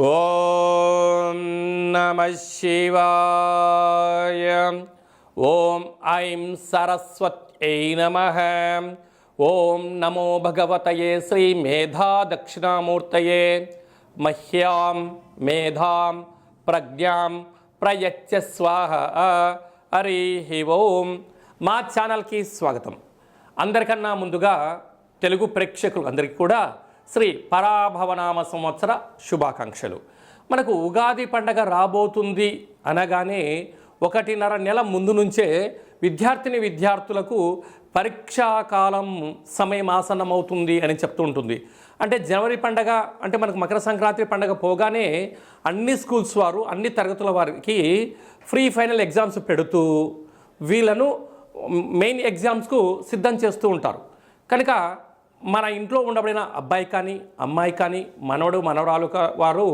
ఓం నమ శివాయ. ఓం ఐం సరస్వత్యై నమ. ఓం నమో భగవతయే శ్రీ మేధా దక్షిణామూర్తయే. మహ్యాం మేధాం ప్రజ్ఞాం ప్రయచ్చ స్వాహ. హరి ఓం. మా ఛానల్కి స్వాగతం. అందరికన్నా ముందుగా తెలుగు ప్రేక్షకులు అందరికీ కూడా శ్రీ పరాభవనామ సంవత్సర శుభాకాంక్షలు. మనకు ఉగాది పండగ రాబోతుంది అనగానే ఒకటిన్నర నెల ముందు నుంచే విద్యార్థిని విద్యార్థులకు పరీక్షా కాలం సమయం ఆసన్నమవుతుంది అని చెప్తూ ఉంటుంది. అంటే జనవరి పండగ అంటే మనకు మకర సంక్రాంతి పండగ పోగానే అన్ని స్కూల్స్ వారు అన్ని తరగతుల వారికి ఫ్రీ ఫైనల్ ఎగ్జామ్స్ పెడుతూ వీళ్ళను మెయిన్ ఎగ్జామ్స్కు సిద్ధం చేస్తూ ఉంటారు. కనుక మన ఇంట్లో ఉండబడిన అబ్బాయి కానీ అమ్మాయి కానీ మనవడు మనవరాలు వారు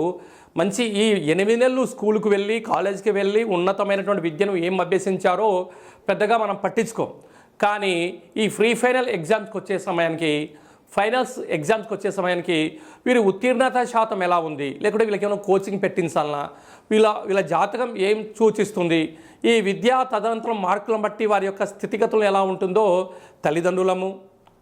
మంచి ఈ ఎనిమిది నెలలు స్కూల్కి వెళ్ళి కాలేజీకి వెళ్ళి ఉన్నతమైనటువంటి విద్యను ఏం అభ్యసించారో పెద్దగా మనం పట్టించుకోం. కానీ ఈ ఫ్రీ ఫైనల్ ఎగ్జామ్స్కి వచ్చే సమయానికి ఫైనల్స్ ఎగ్జామ్స్కి వచ్చే సమయానికి వీరి ఉత్తీర్ణత శాతం ఎలా ఉంది? లేకుంటే వీళ్ళకి ఏమైనా కోచింగ్ పెట్టించాలనా? వీళ్ళ వీళ్ళ జాతకం ఏం సూచిస్తుంది? ఈ విద్యా తదనంతరం మార్కులను బట్టి వారి యొక్క స్థితిగతులు ఎలా ఉంటుందో తల్లిదండ్రులము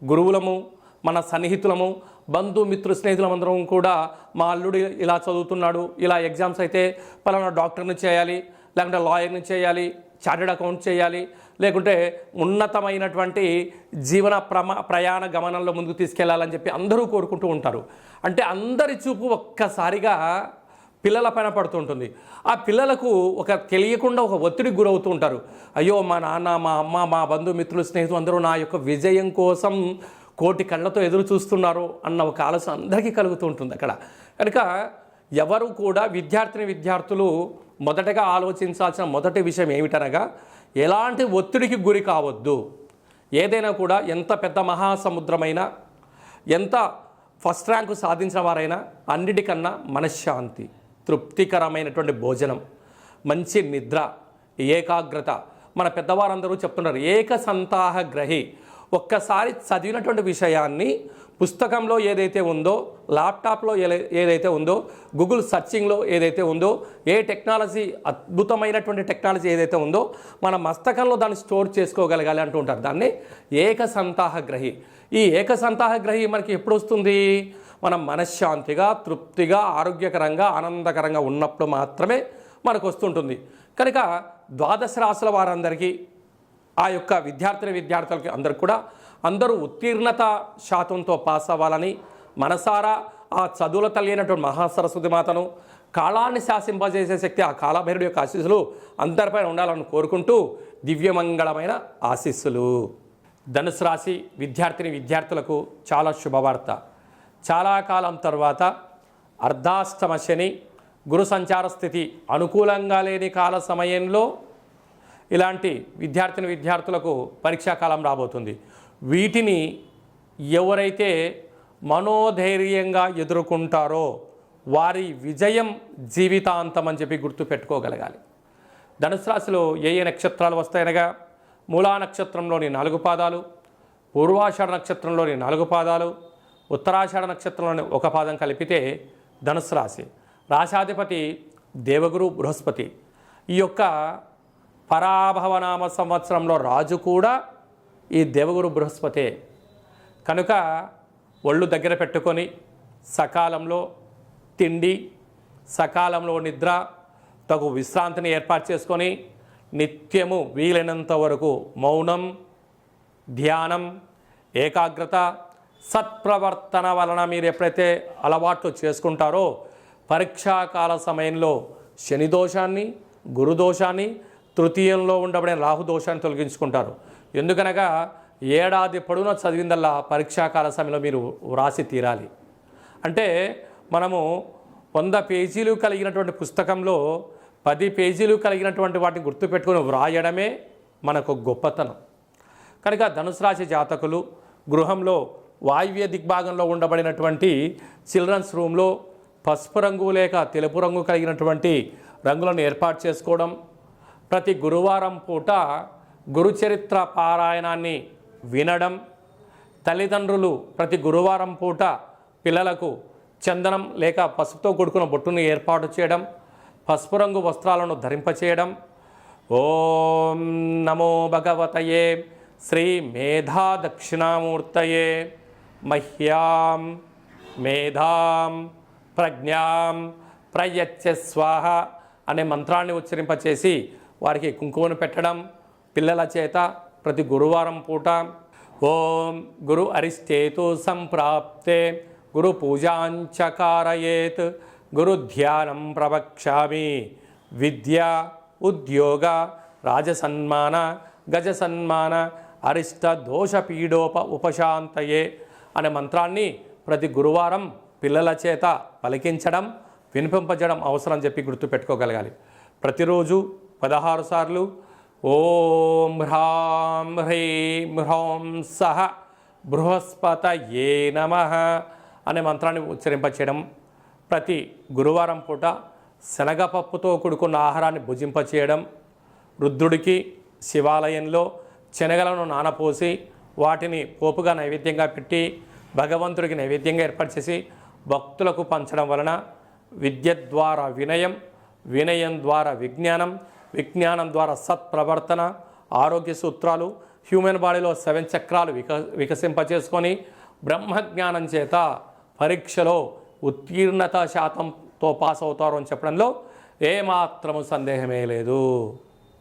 గురువులము మన సన్నిహితులము బంధుమిత్రు స్నేహితులమందరం కూడా మా అల్లుడు ఇలా చదువుతున్నాడు ఇలా ఎగ్జామ్స్ అయితే పలానా డాక్టర్ని చేయాలి లేకుంటే లాయర్ని చేయాలి చార్టెడ్ అకౌంట్ చేయాలి లేకుంటే ఉన్నతమైనటువంటి జీవన ప్రమా ప్రయాణ గమనంలో ముందుకు తీసుకెళ్ళాలని చెప్పి అందరూ కోరుకుంటూ ఉంటారు. అంటే అందరి చూపు ఒక్కసారిగా పిల్లల పైన పడుతుంటుంది. ఆ పిల్లలకు ఒక తెలియకుండా ఒక ఒత్తిడికి గురవుతూ ఉంటారు. అయ్యో మా నాన్న మా అమ్మ మా బంధుమిత్రులు స్నేహితులు అందరూ నా యొక్క విజయం కోసం కోటి కళ్ళతో ఎదురు చూస్తున్నారు అన్న ఒక ఆలోచన అందరికీ కలుగుతూ ఉంటుంది అక్కడ. కనుక ఎవరు కూడా విద్యార్థిని విద్యార్థులు మొదటగా ఆలోచించాల్సిన మొదటి విషయం ఏమిటనగా ఎలాంటి ఒత్తిడికి గురి కావద్దు. ఏదైనా కూడా ఎంత పెద్ద మహాసముద్రమైనా ఎంత ఫస్ట్ ర్యాంకు సాధించిన వారైనా అన్నిటికన్నా మనశ్శాంతి తృప్తికరమైనటువంటి భోజనం మంచి నిద్ర ఏకాగ్రత. మన పెద్దవారందరూ చెప్తున్నారు ఏక సంతాహ గ్రహి ఒక్కసారి చదివినటువంటి విషయాన్ని పుస్తకంలో ఏదైతే ఉందో ల్యాప్టాప్లో ఏ- ఏదైతే ఉందో గూగుల్ సర్చింగ్లో ఏదైతే ఉందో ఏ టెక్నాలజీ అద్భుతమైనటువంటి టెక్నాలజీ ఏదైతే ఉందో మన మస్తకంలో దాన్ని స్టోర్ చేసుకోగలగాలి అంటూ ఉంటారు దాన్ని ఏక ఈ ఏక సంతాహ గ్రహి మనకి ఎప్పుడు వస్తుంది మనం మనశ్శాంతిగా తృప్తిగా ఆరోగ్యకరంగా ఆనందకరంగా ఉన్నప్పుడు మాత్రమే మనకు వస్తుంటుంది కనుక ద్వాదశ రాశుల వారందరికీ ఆ యొక్క విద్యార్థిని విద్యార్థులకి అందరు కూడా అందరూ ఉత్తీర్ణత శాతంతో పాస్ అవ్వాలని మనసారా ఆ చదువుల తల్లి అయినటువంటి మహాసరస్వతి మాతను కాలాన్ని శాసింపజేసే శక్తి ఆ కాలభైరుడి యొక్క ఆశీస్సులు అందరిపైన ఉండాలని కోరుకుంటూ దివ్యమంగళమైన ఆశీస్సులు. ధనుసు రాశి విద్యార్థిని విద్యార్థులకు చాలా శుభవార్త. చాలా కాలం తర్వాత అర్ధాష్టమ శని గురు సంచార స్థితి అనుకూలంగా లేని కాల సమయంలో ఇలాంటి విద్యార్థిని విద్యార్థులకు పరీక్షాకాలం రాబోతుంది. వీటిని ఎవరైతే మనోధైర్యంగా ఎదుర్కొంటారో వారి విజయం జీవితాంతం అని చెప్పి గుర్తుపెట్టుకోగలగాలి ధనుసు రాశిలో ఏ ఏ నక్షత్రాలు వస్తాయనగా మూలా నక్షత్రంలోని నాలుగు పాదాలు పూర్వాషాఢ నక్షత్రంలోని నాలుగు పాదాలు ఉత్తరాషాఢ నక్షత్రంలోని ఒక పాదం కలిపితే ధనుసు రాశి. రాశాధిపతి దేవగురు బృహస్పతి. ఈ యొక్క పరాభవనామ సంవత్సరంలో రాజు కూడా ఈ దేవగురు బృహస్పతే. కనుక ఒళ్ళు దగ్గర పెట్టుకొని సకాలంలో తిండి సకాలంలో నిద్ర తగు విశ్రాంతిని ఏర్పాటు చేసుకొని నిత్యము వీలైనంత వరకు మౌనం ధ్యానం ఏకాగ్రత సత్ప్రవర్తన వలన మీరు ఎప్పుడైతే అలవాట్లు చేసుకుంటారో పరీక్షాకాల సమయంలో శని దోషాన్ని గురుదోషాన్ని తృతీయంలో ఉండబడిన రాహు దోషాన్ని తొలగించుకుంటారు. ఎందుకనగా ఏడాది పొడవునా చదివిందల్లా పరీక్షాకాల సమయంలో మీరు వ్రాసి తీరాలి. అంటే మనము వంద పేజీలు కలిగినటువంటి పుస్తకంలో పది పేజీలు కలిగినటువంటి వాటిని గుర్తుపెట్టుకొని వ్రాయడమే మనకు గొప్పతనం. కనుక ధనుసు రాశి జాతకులు గృహంలో వాయువ్య దిగ్భాగంలో ఉండబడినటువంటి చిల్డ్రన్స్ రూమ్లో పసుపు రంగు లేక తెలుపు రంగు కలిగినటువంటి రంగులను ఏర్పాటు చేసుకోవడం ప్రతి గురువారం పూట గురుచరిత్ర పారాయణాన్ని వినడం తల్లిదండ్రులు ప్రతి గురువారం పూట పిల్లలకు చందనం లేక పసుపుతో కూడుకున్న బొట్టును ఏర్పాటు చేయడం పసుపు రంగు వస్త్రాలను ధరింపచేయడం ఓం నమో భగవతయే శ్రీ మేధా దక్షిణామూర్తయే మహ్యాం మేధాం ప్రజ్ఞాం ప్రయచ్చ స్వాహ అనే మంత్రాన్ని ఉచ్చరింపచేసి వారికి కుంకుమను పెట్టడం పిల్లల చేత ప్రతి గురువారం పూట ఓం గురు అరిష్టేతు సంప్రాప్తే గురు పూజాంచకారయేత్ గురు ధ్యానం ప్రవక్ష్యామి. విద్య ఉద్యోగ రాజసన్మాన గజసన్మాన అరిష్ట దోష పీడోప ఉపశాంతయే అనే మంత్రాన్ని ప్రతి గురువారం పిల్లల చేత పలికించడం వినిపింపజడం అవసరం చెప్పి గుర్తుపెట్టుకోగలగాలి. ప్రతిరోజు పదహారు సార్లు. ఓం హ్రాం హ్రీం హ్రౌం సహ ఏ నమ అనే మంత్రాన్ని ఉచ్చరింపచేయడం. ప్రతి గురువారం పూట శనగపప్పుతో కూడుకున్న ఆహారాన్ని భుజింపచేయడం. రుద్రుడికి శివాలయంలో శనగలను నానపోసి వాటిని పోపుగా నైవేద్యంగా పెట్టి భగవంతుడికి నైవేద్యంగా ఏర్పాటు చేసి భక్తులకు పంచడం వలన విద్య ద్వారా వినయం వినయం ద్వారా విజ్ఞానం విజ్ఞానం ద్వారా సత్ప్రవర్తన ఆరోగ్య సూత్రాలు హ్యూమన్ బాడీలో సెవెన్ చక్రాలు విక వికసింపచేసుకొని బ్రహ్మజ్ఞానం చేత పరీక్షలో ఉత్తీర్ణత శాతంతో పాస్ అవుతారు అని చెప్పడంలో ఏమాత్రము సందేహమే లేదు.